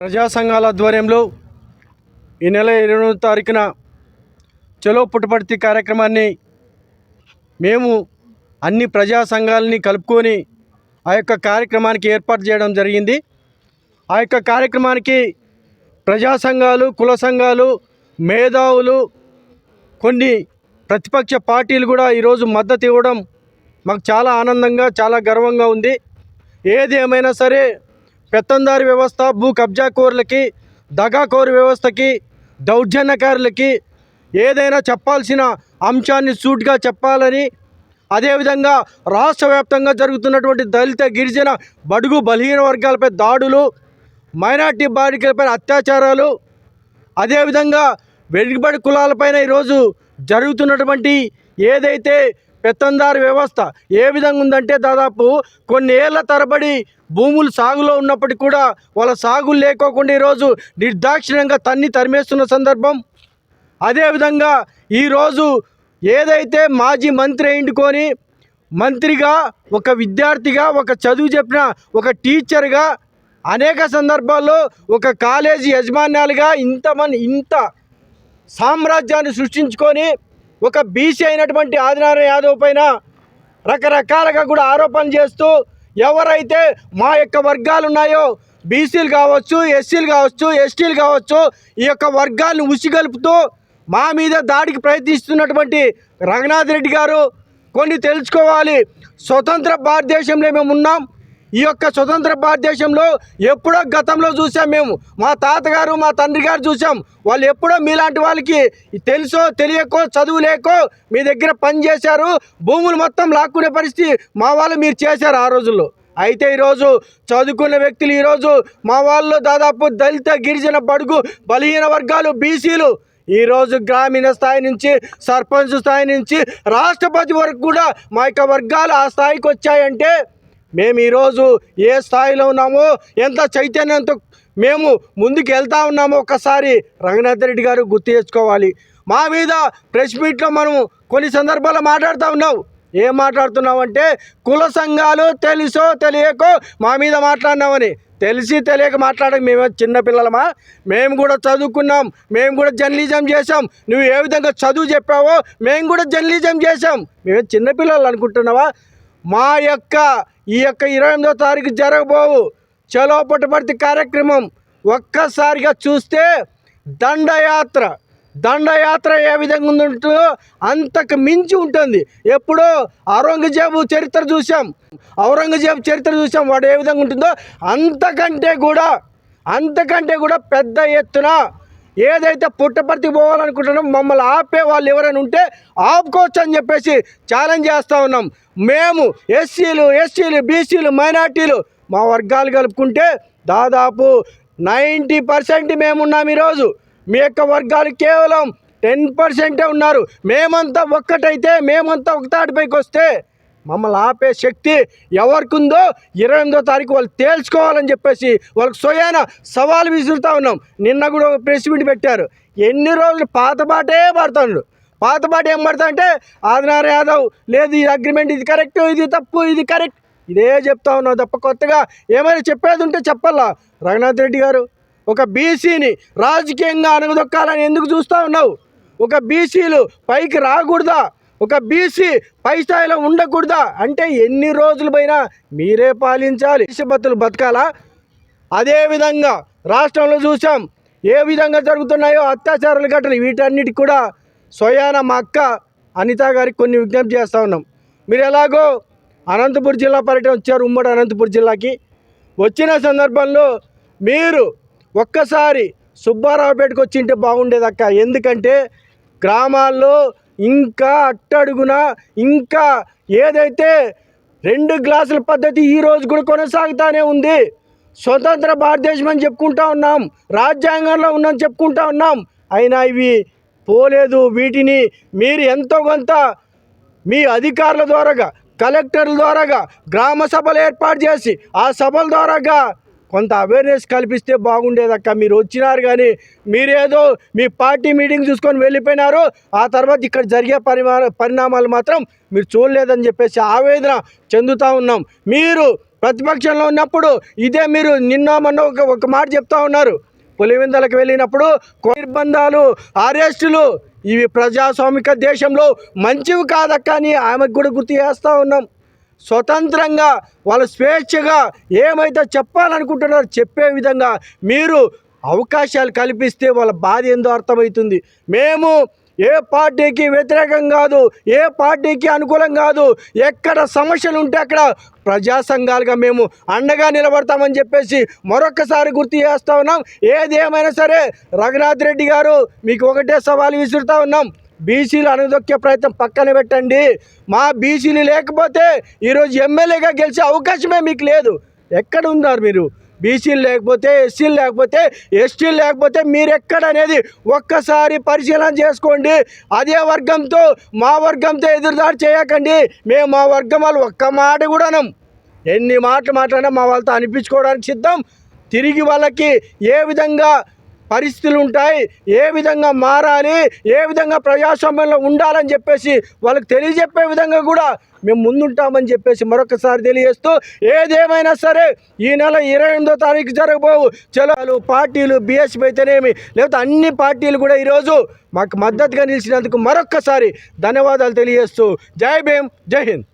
ప్రజా సంఘాల ఆధ్వర్యంలో ఈ నెల ఇరవై తారీఖున చలో పుట్టపర్తి కార్యక్రమాన్ని మేము అన్ని ప్రజా సంఘాలని కలుపుకొని ఆ యొక్క కార్యక్రమానికి ఏర్పాటు చేయడం జరిగింది. ఆ యొక్క కార్యక్రమానికి ప్రజా సంఘాలు కుల సంఘాలు మేధావులు కొన్ని ప్రతిపక్ష పార్టీలు కూడా ఈరోజు మద్దతు ఇవ్వడం మాకు చాలా ఆనందంగా చాలా గర్వంగా ఉంది. ఏది ఏమైనా సరే పెత్తందారి వ్యవస్థ భూ కబ్జాకోరులకి దగాకోరు వ్యవస్థకి దౌర్జన్యకారులకి ఏదైనా చెప్పాల్సిన అంశాన్ని సూటిగా చెప్పాలని అదేవిధంగా రాష్ట్ర వ్యాప్తంగా జరుగుతున్నటువంటి దళిత గిరిజన బడుగు బలహీన వర్గాలపై దాడులు మైనార్టీ బాలికలపై అత్యాచారాలు అదేవిధంగా వెనుకబడి కులాలపైన ఈరోజు జరుగుతున్నటువంటి ఏదైతే పెత్తందారు వ్యవస్థ ఏ విధంగా ఉందంటే దాదాపు కొన్ని ఏళ్ళ తరబడి భూములు సాగులో ఉన్నప్పటికీ కూడా వాళ్ళ సాగులు లేకోకుండా ఈరోజు నిర్దాక్షిణ్యంగా తన్ని తరిమేస్తున్న సందర్భం. అదేవిధంగా ఈరోజు ఏదైతే మాజీ మంత్రి అయిండుకొని మంత్రిగా ఒక విద్యార్థిగా ఒక చదువు చెప్పిన ఒక టీచర్గా అనేక సందర్భాల్లో ఒక కాలేజీ యజమాన్యాలుగా ఇంతమంది ఇంత సామ్రాజ్యాన్ని సృష్టించుకొని ఒక బీసీ అయినటువంటి ఆదినారాయణ యాదవ్ పైన రకరకాలుగా కూడా ఆరోపణలు చేస్తూ ఎవరైతే మా యొక్క వర్గాలు ఉన్నాయో బీసీలు కావచ్చు ఎస్సీలు కావచ్చు ఎస్టీలు కావచ్చు ఈ యొక్క వర్గాలను ఉసిగలుపుతూ మా మీద దాడికి ప్రయత్నిస్తున్నటువంటి రఘునాథ్ రెడ్డి గారు కొన్ని తెలుసుకోవాలి. స్వతంత్ర భారతదేశంలో మేము ఉన్నాం ఈ యొక్క స్వతంత్ర భారతదేశంలో ఎప్పుడో గతంలో చూసాం మేము. మా తాతగారు మా తండ్రి గారు చూసాం. వాళ్ళు ఎప్పుడో మీలాంటి వాళ్ళకి తెలుసో తెలియకో చదువు లేకో మీ దగ్గర పని చేశారు. భూములు మొత్తం లాక్కునే పరిస్థితి మా వాళ్ళు మీరు చేశారు ఆ రోజుల్లో. అయితే ఈరోజు చదువుకున్న వ్యక్తులు ఈరోజు మా వాళ్ళు దాదాపు దళిత గిరిజన బడుగు బలహీన వర్గాలు బీసీలు ఈరోజు గ్రామీణ స్థాయి నుంచి సర్పంచ్ స్థాయి నుంచి రాష్ట్రపతి వరకు కూడా మా యొక్క వర్గాలు ఆ స్థాయికి వచ్చాయంటే మేము ఈరోజు ఏ స్థాయిలో ఉన్నామో ఎంత చైతన్యంతో మేము ముందుకు వెళ్తా ఉన్నామో ఒక్కసారి రంగనాథ్ రెడ్డి గారు గుర్తు తెచ్చుకోవాలి మా మీద ప్రెస్ మీట్లో మనం కొన్ని సందర్భాల్లో మాట్లాడుతూ ఉన్నాం. ఏం మాట్లాడుతున్నావంటే కుల సంఘాలు తెలుసో తెలియకో మా మీద మాట్లాడినామని. తెలిసి తెలియక మాట్లాడక మేము చిన్నపిల్లలమా మేము కూడా చదువుకున్నాం మేము కూడా జర్నలిజం చేసాం నువ్వు ఏ విధంగా చదువు చెప్పావో మేము కూడా జర్నలిజం చేసాం మేము చిన్నపిల్లలు అనుకుంటున్నావా? మా యొక్క ఈ యొక్క ఇరవై ఎనిమిదో తారీఖు జరగబోవు. చలో పుట్టపర్తి కార్యక్రమం ఒక్కసారిగా చూస్తే దండయాత్ర. దండయాత్ర ఏ విధంగా ఉంటుందో అంతకు మించి ఉంటుంది. ఎప్పుడు ఔరంగజేబు చరిత్ర చూసాం ఔరంగజేబు చరిత్ర చూసాం వాడు ఏ విధంగా ఉంటుందో అంతకంటే కూడా అంతకంటే కూడా పెద్ద ఎత్తున ఏదైతే పుట్టపర్తి పోవాలనుకుంటున్నాం మమ్మల్ని ఆపే వాళ్ళు ఎవరైనా ఉంటే ఆపుకోవచ్చు అని చెప్పేసి ఛాలెంజ్ చేస్తూ ఉన్నాం. మేము ఎస్సీలు ఎస్సీలు బీసీలు మైనార్టీలు మా వర్గాలు కలుపుకుంటే దాదాపు నైంటీ పర్సెంట్ మేమున్నాం ఈరోజు. మీ యొక్క వర్గాలు కేవలం టెన్ పర్సెంటే ఉన్నారు. మేమంతా ఒక్కటైతే మేమంతా ఒక తాటిపైకి వస్తే మమ్మల్ని ఆపే శక్తి ఎవరికి ఉందో ఇరవై ఎనిమిదో తారీఖు వాళ్ళు తేల్చుకోవాలని చెప్పేసి వాళ్ళకి సొయాన సవాలు విసురుతూ ఉన్నాం. నిన్న కూడా ఒక ప్రెస్ మీట్ పెట్టారు. ఎన్ని రోజులు పాత పాటే పాడుతున్నాడు పాత పాట ఏం పడతా అంటే ఆదినారాయణ యాదవ్ లేదు ఈ అగ్రిమెంట్ ఇది కరెక్ట్ ఇది తప్పు ఇది కరెక్ట్. ఇదే చెప్తా ఉన్నావు తప్ప కొత్తగా ఏమైనా చెప్పేది ఉంటే చెప్పాలా? రఘునాథ్ రెడ్డి గారు ఒక బీసీని రాజకీయంగా అనగదొక్కాలని ఎందుకు చూస్తూ ఉన్నావు? ఒక బీసీలు పైకి రాకూడదా? ఒక బీసీ పై స్థాయిలో ఉండకూడదా? అంటే ఎన్ని రోజులు పైన మీరే పాలించాలి. దేశభక్తులు బతకాలా? అదేవిధంగా రాష్ట్రంలో చూసాం ఏ విధంగా జరుగుతున్నాయో అత్యాచారాలు ఘటనలు వీటన్నిటి కూడా స్వయాన మా అక్క అనిత గారికి కొన్ని విజ్ఞప్తి చేస్తూ ఉన్నాం. మీరు ఎలాగో అనంతపురం జిల్లా పర్యటన వచ్చారు ఉమ్మడి అనంతపురం జిల్లాకి. వచ్చిన సందర్భంలో మీరు ఒక్కసారి సుబ్బారావుపేటకు వచ్చింటే బాగుండేదక్క ఎందుకంటే గ్రామాల్లో ఇంకా అట్టడుగున ఇంకా ఏదైతే రెండు గ్లాసుల పద్ధతి ఈ రోజు కూడా కొనసాగుతానే ఉంది. స్వతంత్ర భారతదేశం అని చెప్పుకుంటా ఉన్నాం. రాజ్యాంగంలో ఉన్నాం చెప్పుకుంటా ఉన్నాం. అయినా ఇవి పోలేదు. వీటిని మీరు ఎంతో కొంత మీ అధికారుల ద్వారాగా కలెక్టర్ల ద్వారాగా గ్రామ సభలు ఏర్పాటు చేసి ఆ సభల ద్వారాగా కొంత అవేర్నెస్ కల్పిస్తే బాగుండేదక్క. మీరు వచ్చినారు కానీ మీరేదో మీ పార్టీ మీటింగ్ చూసుకొని వెళ్ళిపోయినారు. ఆ తర్వాత ఇక్కడ జరిగే పరిణామాలు మాత్రం మీరు చూడలేదని చెప్పేసి ఆవేదన చెందుతూ ఉన్నాం. మీరు ప్రతిపక్షంలో ఉన్నప్పుడు ఇదే మీరు నిన్న మొన్న ఒక ఒక మాట చెప్తా ఉన్నారు. పులివిందలకు వెళ్ళినప్పుడు కొన్ని నిర్బంధాలు అరెస్టులు ఇవి ప్రజాస్వామిక దేశంలో మంచివి కాదక్క అని ఆమెకు కూడా గుర్తు చేస్తూ ఉన్నాం. స్వతంత్రంగా వాళ్ళు స్వేచ్ఛగా ఏమైతే చెప్పాలనుకుంటున్నారో చెప్పే విధంగా మీరు అవకాశాలు కల్పిస్తే వాళ్ళ బాధ ఏందో అర్థమవుతుంది. మేము ఏ పార్టీకి వ్యతిరేకం కాదు ఏ పార్టీకి అనుకూలం కాదు ఎక్కడ సమస్యలు ఉంటే అక్కడ ప్రజా సంఘాలుగా మేము అండగా నిలబడతామని చెప్పేసి మరొకసారి గుర్తు చేస్తూ ఉన్నాం. ఏది ఏమైనా సరే రఘునాథ్ రెడ్డి గారు మీకు ఒకటే సవాల్ విసురుతా ఉన్నాం. బీసీలు అణదొక్కే ప్రయత్నం పక్కన పెట్టండి. మా బీసీలు లేకపోతే ఈరోజు ఎమ్మెల్యేగా గెలిచే అవకాశమే మీకు లేదు. ఎక్కడ ఉన్నారు మీరు? బీసీలు లేకపోతే ఎస్సీలు లేకపోతే ఎస్టీలు లేకపోతే మీరు ఎక్కడ అనేది ఒక్కసారి పరిశీలన చేసుకోండి. అదే వర్గంతో మా వర్గంతో ఎదురుదాడి చేయకండి. మేము మా వర్గం వాళ్ళు ఒక్క మాట కూడా ఎన్ని మాటలు మాట్లాడినా మా వాళ్ళతో అనిపించుకోవడానికి సిద్ధం. తిరిగి వాళ్ళకి ఏ విధంగా పరిస్థితులు ఉంటాయి ఏ విధంగా మారాలి ఏ విధంగా ప్రజాస్వామ్యంలో ఉండాలని చెప్పేసి వాళ్ళకి తెలియజెప్పే విధంగా కూడా మేము ముందుంటామని చెప్పేసి మరొకసారి తెలియజేస్తూ ఏదేమైనా సరే ఈ నెల ఇరవై ఎనిమిదో తారీఖు జరగబోవు. చలాలు పార్టీలు బీఎస్పీ అయితేనేమి లేకపోతే అన్ని పార్టీలు కూడా ఈరోజు మాకు మద్దతుగా నిలిచినందుకు మరొక్కసారి ధన్యవాదాలు తెలియజేస్తూ జై భీమ్ జై హింద్.